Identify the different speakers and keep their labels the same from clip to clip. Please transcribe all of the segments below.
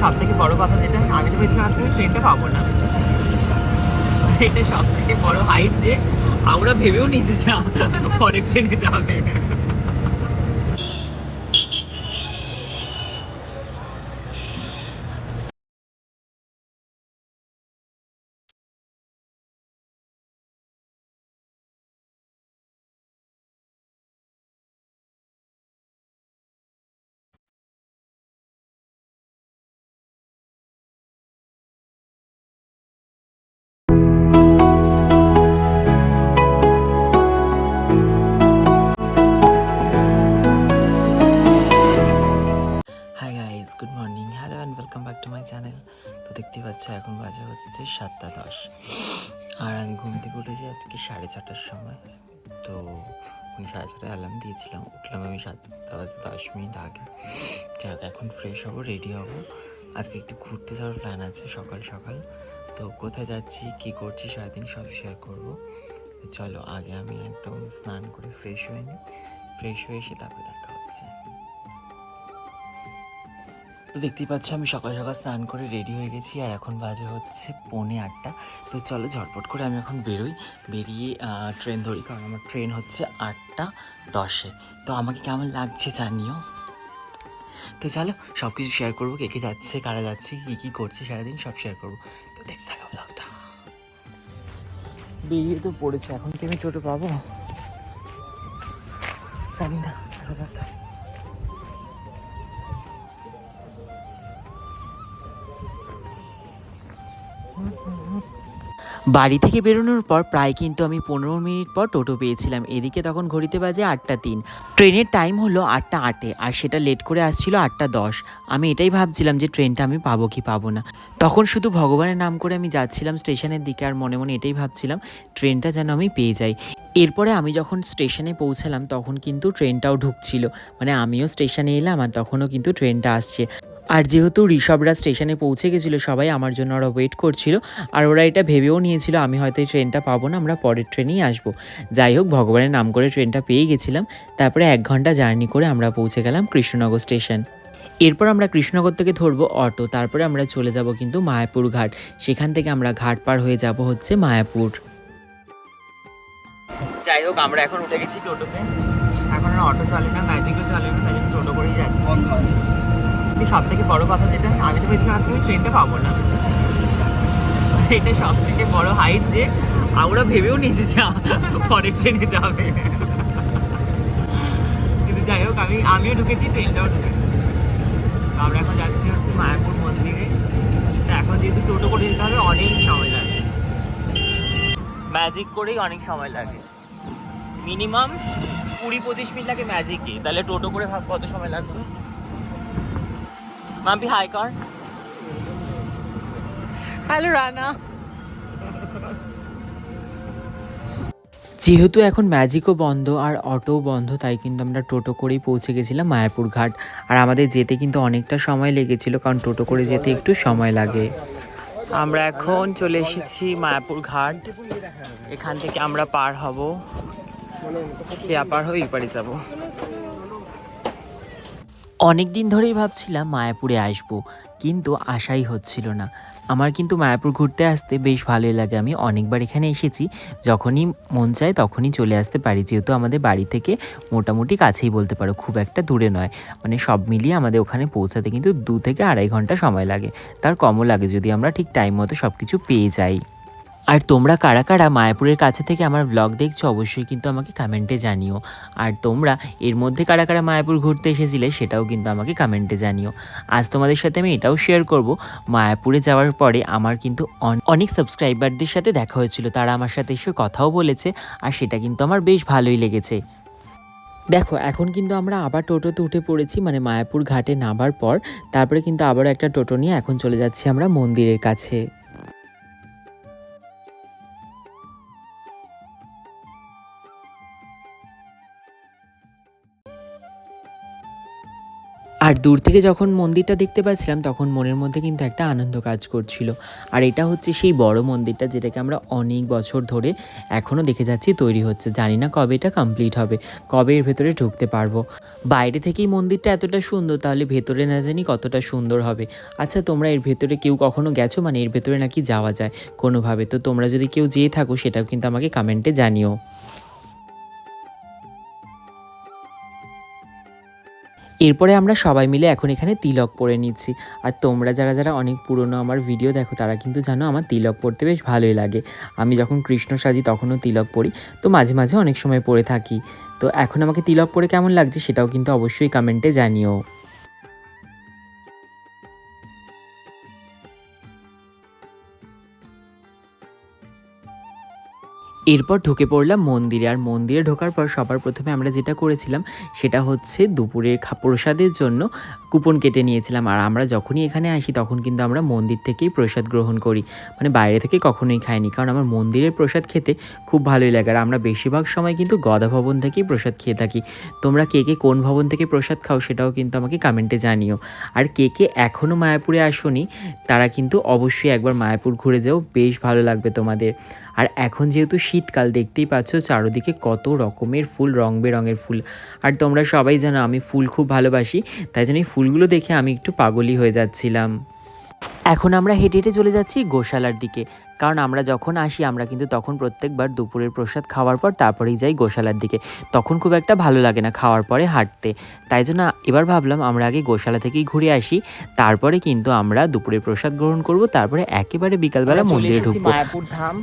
Speaker 1: সব থেকে বড় কথা যেটা, আমি তো ভেবেছিলাম আজকে ট্রেনটা পাবো না। এটা সব থেকে বড় হাইট যে আমরা ভেবেও নিচে যা পরের ট্রেনে যাবে। পাচ্ছ এখন বাজে হচ্ছে সাতটা দশ। আর আমি ঘুম থেকে উঠেছি আজকে সাড়ে ছটার সময়। তো আমি সাড়ে ছটায় অ্যালার্ম দিয়েছিলাম। উঠলাম আমি সাতটা বাজে দশ মিনিট আগে। যাই হোক, এখন ফ্রেশ হব রেডি হব। আজকে একটু ঘুরতে যাওয়ার প্ল্যান আছে সকাল সকাল। তো কোথায় যাচ্ছি, কী করছি সারাদিন সব শেয়ার করব। চলো, আগে আমি একদম স্নান করে ফ্রেশ হয়ে নিই ফ্রেশ হয়ে এসে তারপরে দেখা হচ্ছে। তো দেখতেই পাচ্ছ, আমি সকাল সকাল স্নান করে রেডি হয়ে গেছি, আর এখন বাজে হচ্ছে পৌনে আটটা। তো চলো ঝটপট করে আমি এখন বেরোই। বেরিয়ে ট্রেন ধরি, কারণ আমার ট্রেন হচ্ছে আটটা দশে। তো আমাকে কেমন লাগছে জানিও? তো চলো সব কিছু শেয়ার করব, কে কে যাচ্ছে, কারা যাচ্ছে, কী কী করছে, সারাদিন সব শেয়ার করব। তো দেখতে থাকা ব্লগটা বেরিয়ে তো পড়েছে, এখন কি আমি টোটো পাবো? জানি না, দেখা যাক। বাড়ি থেকে বেরোনোর পর প্রায় কিন্তু আমি পনেরো মিনিট পর টোটো পেয়েছিলাম। এদিকে তখন ঘড়িতে বাজে আটটা তিন। ট্রেনের টাইম হলো আটটা আটে আর সেটা লেট করে আসছিল আটটা দশ। আমি এটাই ভাবছিলাম যে ট্রেনটা আমি পাবো কি পাবো না। তখন শুধু ভগবানের নাম করে আমি যাচ্ছিলাম স্টেশনের দিকে আর মনে মনে এটাই ভাবছিলাম, ট্রেনটা যেন আমি পেয়ে যাই। এরপরে আমি যখন স্টেশনে পৌঁছালাম তখন কিন্তু ট্রেনটাও ঢুকছিল। মানে আমিও স্টেশনে এলাম আর তখনও কিন্তু ট্রেনটা আসছে। আর যেহেতু ঋষভরা স্টেশনে পৌঁছে গেছিল, সবাই আমার জন্য ওরা ওয়েট করছিল। আর ওরা এটা ভেবেও নিয়েছিল, আমি হয়তো এই ট্রেনটা পাবো না, আমরা পরের ট্রেনেই আসব। যাই হোক, ভগবানের নাম করে ট্রেনটা পেয়ে গেছিলাম। তারপরে এক ঘণ্টা জার্নি করে আমরা পৌঁছে গেলাম কৃষ্ণনগর স্টেশন এরপর আমরা কৃষ্ণনগর থেকে ধরবো অটো তারপরে আমরা চলে যাব কিন্তু মায়াপুর ঘাট। সেখান থেকে আমরা ঘাট পার হয়ে যাব হচ্ছে মায়াপুর। যাই হোক, আমরা এখন উঠে গেছি টোটোতে। এখন অটো চলে না ম্যাজিকও চলে না টোটো করেই যাচ্ছি। সব থেকে বড় কথা যেটা, আমি তো ভেবেছিলাম আজকে আমি ট্রেনটা পাবো না। এটা সব থেকে বড় হাইট যে আমরা ভেবেও নিয়েছি যে পরের ট্রেনে যাবে। কিন্তু যাই হোক, আমি, আমিও ঢুকেছি ট্রেনটাও ঢুকেছি। আমরা এখন যাচ্ছি হচ্ছে মায়াপুর মন্দিরে। এখন যেহেতু টোটো করে যেতে হবে, অনেক সময় লাগে। ম্যাজিক করেই অনেক সময় লাগে। মিনিমাম কুড়ি পঁচিশ মিনিট লাগে ম্যাজিকে তাহলে টোটো করে ভাব কত সময় লাগবে? মাম্পি হাই কর হ্যালো রানা যেহেতু এখন ম্যাজিকও বন্ধ আর অটোও বন্ধ তাই কিন্তু আমরা টোটো করেই পৌঁছে গেছিলাম মায়াপুর ঘাট। আর আমাদের যেতে কিন্তু অনেকটা সময় লেগেছিল কারণ টোটো করে যেতে একটু সময় লাগে। আমরা এখন চলে এসেছি মায়াপুর ঘাট। এখান থেকে আমরা পার হব। খেয়া পার হয়ে এই পারে যাব। অনেক দিন ধরেই ভাবছিলাম মায়াপুরে আসব, কিন্তু আশাই হচ্ছিল না। আমার কিন্তু মায়াপুর ঘুরতে আসতে বেশ ভালোই লাগে। আমি অনেকবার এখানে এসেছি, যখনই মন চায় তখনই চলে আসতে পারি। যেহেতু আমাদের বাড়ি থেকে মোটামুটি কাছেই বলতে পারো, খুব একটা দূরে নয়। মানে সব মিলিয়ে আমাদের ওখানে পৌঁছাতে কিন্তু দু থেকে আড়াই ঘণ্টা সময় লাগে। তার কমও লাগে যদি আমরা ঠিক টাইম মতো সব কিছু পেয়ে যাই। আর তোমরা কারা কারা মায়াপুরের কাছে থেকে আমার ব্লগ দেখছ, অবশ্যই কিন্তু আমাকে কমেন্টে জানিও। আর তোমরা এর মধ্যে কারা কারা মায়াপুর ঘুরতে এসেছিলে সেটাও কিন্তু আমাকে কমেন্টে জানিও। আজ তোমাদের সাথে আমি এটাও শেয়ার করব। মায়াপুরে যাওয়ার পরে আমার কিন্তু অন- অনেক সাবস্ক্রাইবারদের সাথে দেখা হয়েছিল, তারা আমার সাথে এসে কথাও বলেছে, আর সেটা কিন্তু আমার বেশ ভালোই লেগেছে। দেখো, এখন কিন্তু আমরা আবার টোটোতে উঠে পড়েছি মানে মায়াপুর ঘাটে নামার পর, তারপরে কিন্তু আবারও একটা টোটো নিয়ে এখন চলে যাচ্ছি আমরা মন্দিরের কাছে। আর দূর থেকে যখন মন্দিরটা দেখতে পাচ্ছিলাম, তখন মনের মধ্যে কিন্তু একটা আনন্দ কাজ করছিল। আর এটা হচ্ছে সেই বড় মন্দিরটা, যেটাকে আমরা অনেক বছর ধরে এখনও দেখে যাচ্ছি, তৈরি হচ্ছে। জানি না কবে এটা কমপ্লিট হবে, কবে এর ভেতরে ঢুকতে পারব। বাইরে থেকেই মন্দিরটা এতটা সুন্দর, তাহলে ভেতরে না জানি কতটা সুন্দর হবে। আচ্ছা তোমরা এর ভেতরে কেউ কখনো গেছো? মানে এর ভেতরে নাকি যাওয়া যায়? কোনোভাবে। তো তোমরা যদি কেউ যেয়ে থাকো, সেটাও কিন্তু আমাকে কমেন্টে জানিও। এরপরে আমরা সবাই মিলে এখন এখানে তিলক পরে নিচ্ছি। আর তোমরা যারা যারা অনেক পুরনো আমার ভিডিও দেখো, তারা কিন্তু জানো আমার তিলক পরতে বেশ ভালোই লাগে। আমি যখন কৃষ্ণ সাজি তখনও তিলক পরি, তো মাঝে মাঝে অনেক সময় পরে থাকি। তো এখন আমাকে তিলক পরে কেমন লাগছে সেটাও কিন্তু অবশ্যই কমেন্টে জানিও। এরপর ঢুকে পড়লাম মন্দিরে। আর মন্দিরে ঢোকার পর সবার প্রথমে আমরা যেটা করেছিলাম, সেটা হচ্ছে দুপুরের প্রসাদের জন্য কুপন কেটে নিয়েছিলাম। আর আমরা যখনই এখানে আসি, তখন কিন্তু আমরা মন্দির থেকেই প্রসাদ গ্রহণ করি। মানে বাইরে থেকে কখনোই খাইনি, কারণ আমার মন্দিরের প্রসাদ খেতে খুব ভালোই লাগে। আর আমরা বেশিরভাগ সময় কিন্তু গদা ভবন থেকেই প্রসাদ খেয়ে থাকি। তোমরা কে কে কোন ভবন থেকে প্রসাদ খাও, সেটাও কিন্তু আমাকে কমেন্টে জানিও। আর কে কে এখনও মায়াপুরে আসোনি, তারা কিন্তু অবশ্যই একবার মায়াপুর ঘুরে যাও। বেশ ভালো লাগবে তোমাদের। আর এখন যেহেতু শীতকাল দেখতেই পাচ্ছ চারোদিকে কত রকমের ফুল রং বেরঙের ফুল। আর তোমরা সবাই জানো আমি ফুল খুব ভালোবাসি তাই জন্য এই ফুলগুলো দেখে আমি একটু পাগলই হয়ে যাচ্ছিলাম। এখন আমরা হেঁটে হেঁটে চলে যাচ্ছি গোশালার দিকে কারণ আমরা যখন আসি আমরা কিন্তু তখন প্রত্যেকবার দুপুরের প্রসাদ খাওয়ার পর তারপরেই যাই গোশালার দিকে। তখন খুব একটা ভালো লাগে না খাওয়ার পরে হাঁটতে। তাই জন্য এবার ভাবলাম আমরা আগে গোশালা থেকেই ঘুরে আসি তারপরে কিন্তু আমরা দুপুরের প্রসাদ গ্রহণ করব তারপরে একেবারে বিকালবেলা মন্দিরে ঢুকবো। মায়াপুর ধাম।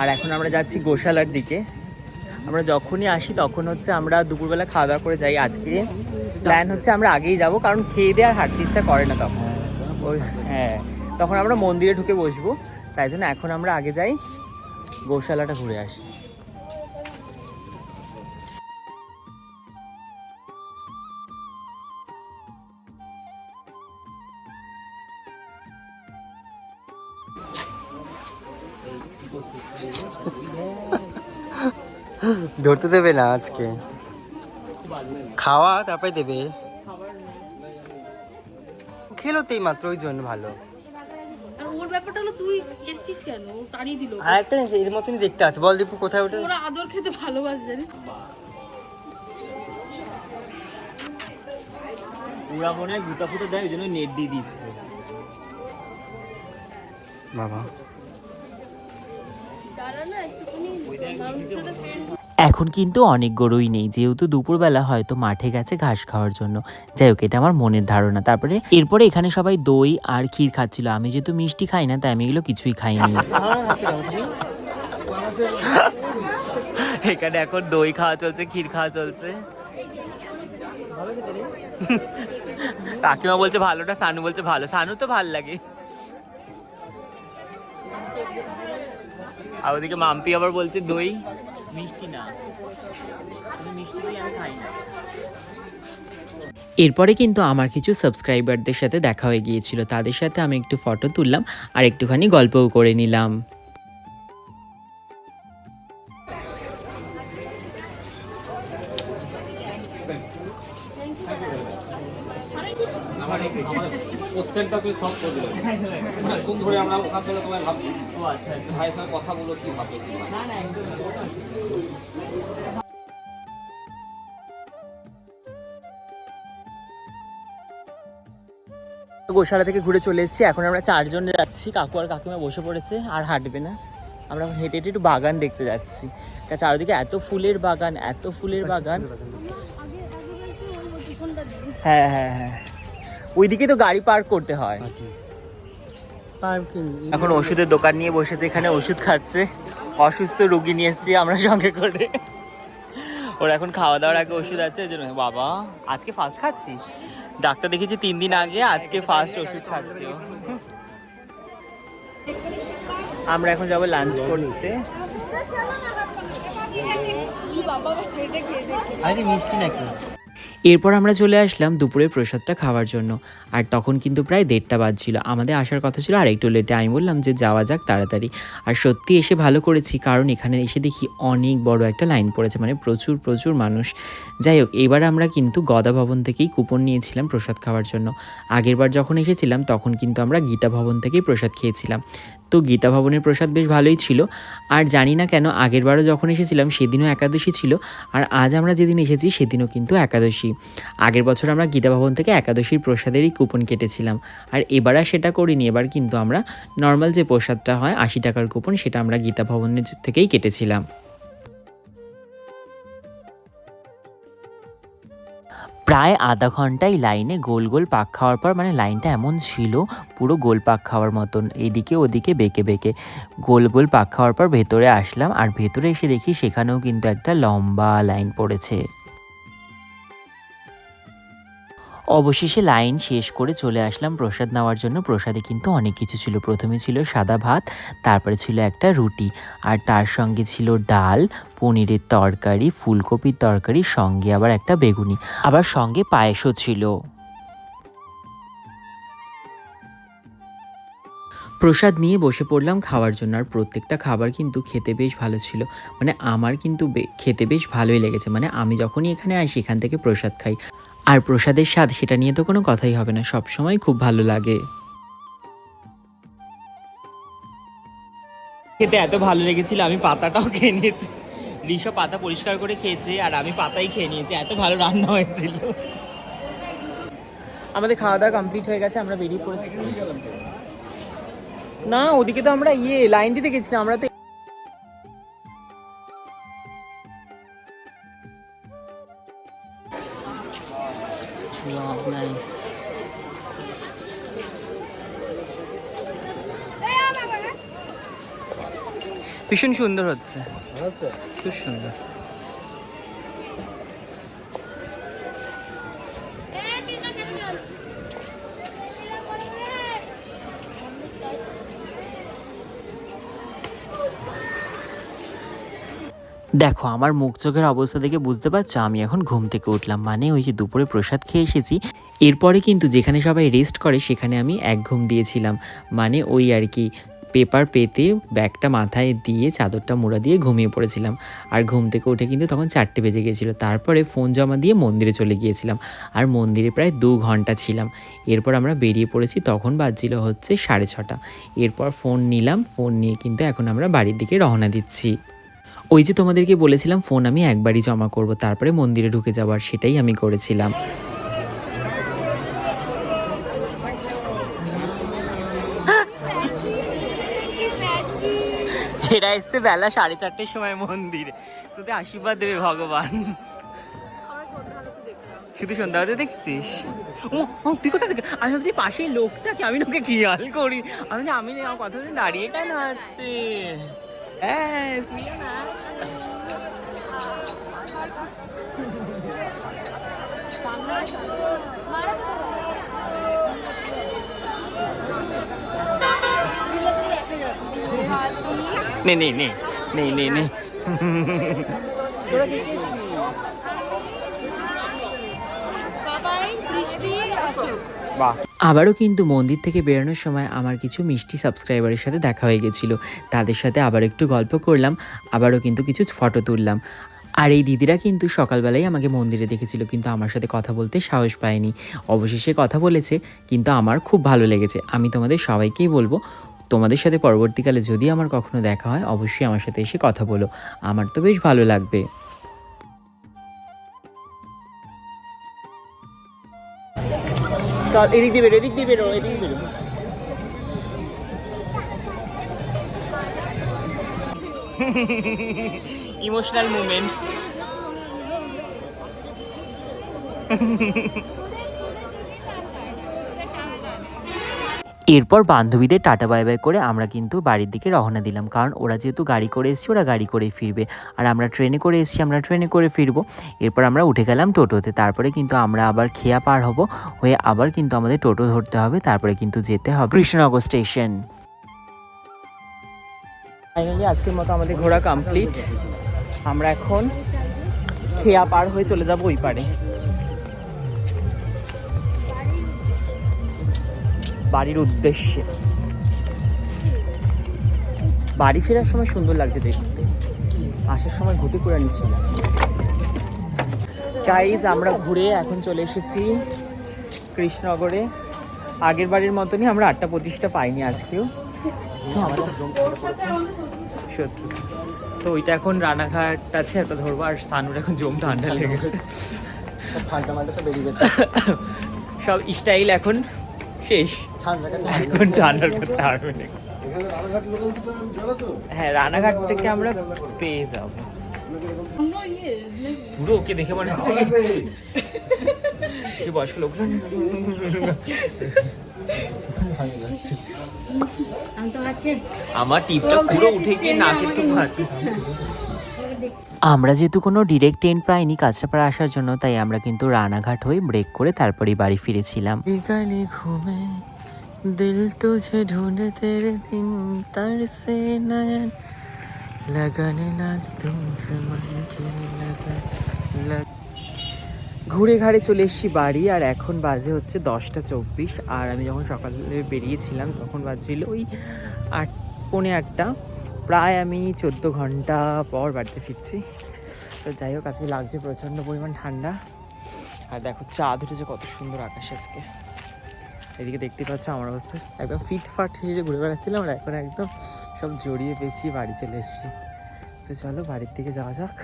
Speaker 1: আর এখন আমরা যাচ্ছি গোশালার দিকে। আমরা যখনই আসি, তখন হচ্ছে আমরা দুপুরবেলা খাওয়া দাওয়া করে যাই। আজকে প্ল্যান হচ্ছে আমরা আগেই যাব, কারণ খেয়ে দিয়ে আর হাঁটতে ইচ্ছা করে না তখন। ওই হ্যাঁ তখন আমরা মন্দিরে ঢুকে বসবো। তাই জন্য এখন আমরা আগে যাই গোশালাটা ঘুরে আসি।
Speaker 2: ধরতে দেবে না আজকে। খাওয়া তারপরে দেবে। খেলো তো মাত্র ওই জন্য ভালো।
Speaker 3: ওর ব্যাপারটা হলো তুই এসছিস কেন? ও তাড়িয়ে দিল।
Speaker 2: আর একটা জিনিস এর মতনই দেখতে আছে। বল দীপু কোথায় ওটা?
Speaker 3: ওরা আদর খেতে ভালোবাসে জানিস?
Speaker 1: মনে হয় গুতা ফুটা দেয় ওই জন্য নেট দিয়ে দিচ্ছে
Speaker 2: বাবা।
Speaker 1: এখন কিন্তু অনেক গরুই নেই, যেহেতু দুপুরবেলা হয়তো মাঠে গেছে ঘাস খাওয়ার জন্য। যাই হোক, এটা আমার মনের ধারণা। তারপরে এরপরে এখানে সবাই দই আর ক্ষীর খাচ্ছিল। আমি যেহেতু মিষ্টি খাই না, তাই আমি এগুলো কিছুই খাইনি এখানে এখন দই খাওয়া চলছে, ক্ষীর খাওয়া চলছে। কাকিমা বলছে ভালোটা, সানু বলছে ভালো। সানু তো ভালো লাগে। আর ওদিকে মাম্পি আবার বলছে দই। মিষ্টি না। মিষ্টি দই আমি খাই না। এরপরে কিন্তু আমার কিছু সাবস্ক্রাইবারদের সাথে দেখা হয়ে গিয়েছিল। তাদের সাথে আমি একটু ফটো তুললাম আর একটুখানি গল্পও করে নিলাম।
Speaker 4: প্রত্যেকটা তুই সব করে আমরা ওখান থেকে তোমায় ভাবছি। ভাইয়ের সঙ্গে কথা বলো কি ভাবে
Speaker 1: গোশালা থেকে ঘুরে চলে এসেছি। এখন আমরা চারজন যাচ্ছি। কাকু আর কাকিমা বসে পড়েছে আর হাঁটবে না। আমরা এখন হেঁটে হেঁটে একটু বাগান দেখতে যাচ্ছি। তা চারিদিকে এত ফুলের বাগান এত ফুলের বাগান। হ্যাঁ হ্যাঁ হ্যাঁ। ওইদিকে তো গাড়ি পার্ক করতে হয়।
Speaker 2: পার্কিং
Speaker 1: এখন ওষুধের দোকান নিয়ে বসেছে এখানে ওষুধ খাচ্ছে। অসুস্থ রুগী নিয়ে এসেছি আমরা সঙ্গে করে। ওর এখন খাওয়া দাওয়ার আগে ওষুধ আছে এই জন্য বাবা আজকে ফার্স্ট খাচ্ছিস? ডাক্তার দেখেছি তিন দিন আগে আজকে ফার্স্ট ওষুধ খাচ্ছি আমরা এখন যাব লাঞ্চ করতে।
Speaker 3: বাবা আমার ছেলেটা খেয়ে দেখে
Speaker 1: আরে মিষ্টি নাকি? এরপর আমরা চলে আসলাম দুপুরের প্রসাদটা খাওয়ার জন্য। আর তখন কিন্তু প্রায় দেড়টা বাজছিল। আমাদের আসার কথা ছিল আর একটু লেটে আমি বললাম যে যাওয়া যাক তাড়াতাড়ি। আর সত্যি এসে ভালো করেছি, কারণ এখানে এসে দেখি অনেক বড় একটা লাইন পড়েছে। মানে প্রচুর প্রচুর মানুষ। যাই হোক, এবার আমরা কিন্তু গদা ভবন থেকেই কুপন নিয়েছিলাম প্রসাদ খাওয়ার জন্য। আগেরবার যখন এসেছিলাম, তখন কিন্তু আমরা গীতা ভবন থেকেই প্রসাদ খেয়েছিলাম। তো গীতা ভবনের প্রসাদ বেশ ভালোই ছিল। আর জানি না কেন আগেরবারও যখন এসেছিলাম সেদিনও একাদশী ছিল আর আজ আমরা যেদিন এসেছি সেদিনও কিন্তু একাদশী। আগের বছর আমরা গীতা ভবন থেকে একাদশীর প্রসাদেরই কুপন কেটেছিলাম। আর এবার আর সেটা করিনি, এবার কিন্তু আমরা নর্মাল যে প্রসাদটা হয় আশি টাকার কুপন সেটা আমরা গীতা ভবনের থেকেই কেটেছিলাম। প্রায় আধা ঘন্টাই লাইনে গোল গোল পাক খাওয়ার পর মানে লাইনটা এমন ছিল, পুরো গোল পাক খাওয়ার মতন, এদিকে ওদিকে বেঁকে বেঁকে গোল গোল পাক খাওয়ার পর ভেতরে আসলাম। আর ভেতরে এসে দেখি সেখানেও কিন্তু একটা লম্বা লাইন পড়েছে। অবশেষে লাইন শেষ করে চলে আসলাম প্রসাদ নেওয়ার জন্য। প্রসাদে কিন্তু অনেক কিছু ছিল। প্রথমে ছিল সাদা ভাত, তারপরে ছিল একটা রুটি। আর তার সঙ্গে ছিল ডাল, পনিরের তরকারি, ফুলকপির তরকারি, সঙ্গে আবার একটা বেগুনি। আবার সঙ্গে পায়েসও ছিল। প্রসাদ নিয়ে বসে পড়লাম খাওয়ার জন্য। আর প্রত্যেকটা খাবার কিন্তু খেতে বেশ ভালো ছিল। মানে আমার কিন্তু খেতে বেশ ভালোই লেগেছে। মানে আমি যখনই এখানে আসি এখান থেকে প্রসাদ খাই। আর প্রসাদের স্বাদ সেটা নিয়ে তো কোনো কথাই হবে না, সব সময় খুব ভালো লাগে। খেতে এত ভালো লেগেছিল, আমি পাতাটাও খেয়ে নিয়েছি। ঋষা পাতা পরিষ্কার করে খেয়েছে আর আমি পাতাই খেয়ে নিয়েছি, এত ভালো রান্না হয়েছিল। আমাদের খাওয়া দাওয়া কমপ্লিট হয়ে গেছে, আমরা বেরিয়ে পড়েছি। না, ওদিকে তো আমরা ইয়ে লাইন দিতে গেছিলাম, আমরা তো ভীষণ সুন্দর হচ্ছে। খুব সুন্দর। দেখো আমার মুখ চোখের অবস্থা দেখে বুঝতে পারছ আমি এখন ঘুম থেকে উঠলাম। মানে ওই যে দুপুরে প্রসাদ খেয়ে এসেছি। এরপরে কিন্তু যেখানে সবাই রেস্ট করে সেখানে আমি এক ঘুম দিয়েছিলাম। মানে ওই আর কি পেপার পেতে ব্যাগটা মাথায় দিয়ে চাদরটা মোড়া দিয়ে ঘুমিয়ে পড়েছিলাম। আর ঘুম থেকে উঠে কিন্তু তখন চারটে বেজে গিয়েছিল। তারপরে ফোন জমা দিয়ে মন্দিরে চলে গিয়েছিলাম। আর মন্দিরে প্রায় দু ঘণ্টা ছিলাম। এরপর আমরা বেরিয়ে পড়েছি, তখন বাজছিল হচ্ছে সাড়ে ছটা। এরপর ফোন নিলাম, ফোন নিয়ে কিন্তু এখন আমরা বাড়ির দিকে রওনা দিচ্ছি। ওই যে তোমাদেরকে বলেছিলাম, ফোন আমি একবারই জমা করব, তারপরে মন্দিরে ঢুকে যাওয়ার সেটাই আমি করেছিলাম। এরা এসছে বেলা সাড়ে চারটের সময় মন্দিরে। তোদের আশীর্বাদ দেবে ভগবান। শুধু সন্ধ্যা হতে দেখছিস? ও তুই কোথা থেকে? আমি ভাবছি পাশেই লোকটাকে, আমি লোকে খেয়াল করি। আমি আমি কথা দাঁড়িয়ে কেন আসছে হ্যাঁ নে নে নে
Speaker 3: বাবাই বৃষ্টি আছে
Speaker 2: বাহ।
Speaker 1: আবারও কিন্তু মন্দির থেকে বেরোনোর সময় আমার কিছু মিষ্টি সাবস্ক্রাইবারের সাথে দেখা হয়ে গেছিল। তাদের সাথে আবার একটু গল্প করলাম, আবারও কিন্তু কিছু ফটো তুললাম। আর এই দিদিরা কিন্তু সকালবেলায় আমাকে মন্দিরে দেখেছিল, কিন্তু আমার সাথে কথা বলতে সাহস পায়নি। অবশেষে কথা বলেছে, কিন্তু আমার খুব ভালো লেগেছে। আমি তোমাদের সবাইকেই বলব তোমাদের সাথে পরবর্তীকালে যদি আমার কখনো দেখা হয়, অবশ্যই আমার সাথে এসে কথা বলো। আমার তো বেশ ভালো লাগবে। চল, এদিক বেরো, এদিক দিয়ে বেরো। Emotional moment. এরপর বান্ধবীদের টাটা বাই বাই করে আমরা কিন্তু বাড়ির দিকে রওনা দিলাম। কারণ ওরা যেহেতু গাড়ি করে এসেছি, ওরা গাড়ি করে ফিরবে। আর আমরা ট্রেনে করে এসেছি, আমরা ট্রেনে করে ফিরবো। এরপর আমরা উঠে গেলাম টোটোতে। তারপরে কিন্তু আমরা আবার খেয়া পার হব, হয়ে আবার কিন্তু আমাদের টোটো ধরতে হবে। তারপরে কিন্তু যেতে হবে কৃষ্ণনগর স্টেশন। ফাইনালি আজকের মতো আমাদের ঘোরা কমপ্লিট আমরা এখন খেয়া পার হয়ে চলে যাব ওই পারে।
Speaker 4: বাড়ির উদ্দেশ্যে। বাড়ি ফেরার সময় সুন্দর লাগছে দেখতে। আসার সময় ঘুটে করে নিচ্ছিলাম। গাইজ আমরা ঘুরে এখন চলে এসেছি কৃষ্ণনগরে। আগের বাড়ির মতনই আমরা আটটা পঁচিশটা পাইনি আজকেও। তো আমাদের সত্যি। তো ওইটা এখন রানাঘাট আছে একটা ধরবো আর স্থানুর এখন জম ঠান্ডা লেগে গেছে।
Speaker 2: ঠান্ডা মান্ডা সব বেরিয়ে গেছে।
Speaker 4: সব স্টাইল এখন শেষ। এখন ঠান্ডার কাছে হারবে হ্যাঁ রানাঘাট থেকে আমরা পেয়ে যাব। পুরো ওকে দেখে মনে হচ্ছে কি বয়স্ক লোক?
Speaker 3: আমি তো আছি।
Speaker 4: আমার টিপটা পুরো উঠে গিয়ে নাকের তো আমরা যেহেতু কোনো ডিরেক্ট ট্রেন পাইনি কাঁচরাপাড়া আসার জন্য তাই আমরা কিন্তু রানাঘাট হয়ে ব্রেক করে তারপরেই বাড়ি ফিরেছিলাম। दिल तुझे ढूंढे तेरे दिन तर से नयन लगाने लाल तुमसे मन के ঘুরে ঘাড়ে চলে এসছি বাড়ি, আর এখন বাজে হচ্ছে দশটা চব্বিশ, আর আমি যখন সকালে বেরিয়েছিলাম তখন বাজছিল ওই আট, পৌনে আটটা। প্রায় আমি চোদ্দ ঘণ্টা পর বাড়িতে ফিরছি। তো যাই হোক, আজকে লাগছে প্রচণ্ড পরিমাণ ঠান্ডা। আর দেখো, চাঁদ উঠেছে কত সুন্দর আকাশ আজকে। এদিকে দেখতে পাচ্ছ আমার অবস্থা। একদম ফিট ফাট হিসেবে ঘুরে বেড়াচ্ছিলাম, আর এখন একদম সব জড়িয়ে পেঁচিয়ে বাড়ি চলে এসেছি। তো চলো বাড়ির দিকে যাওয়া যাক।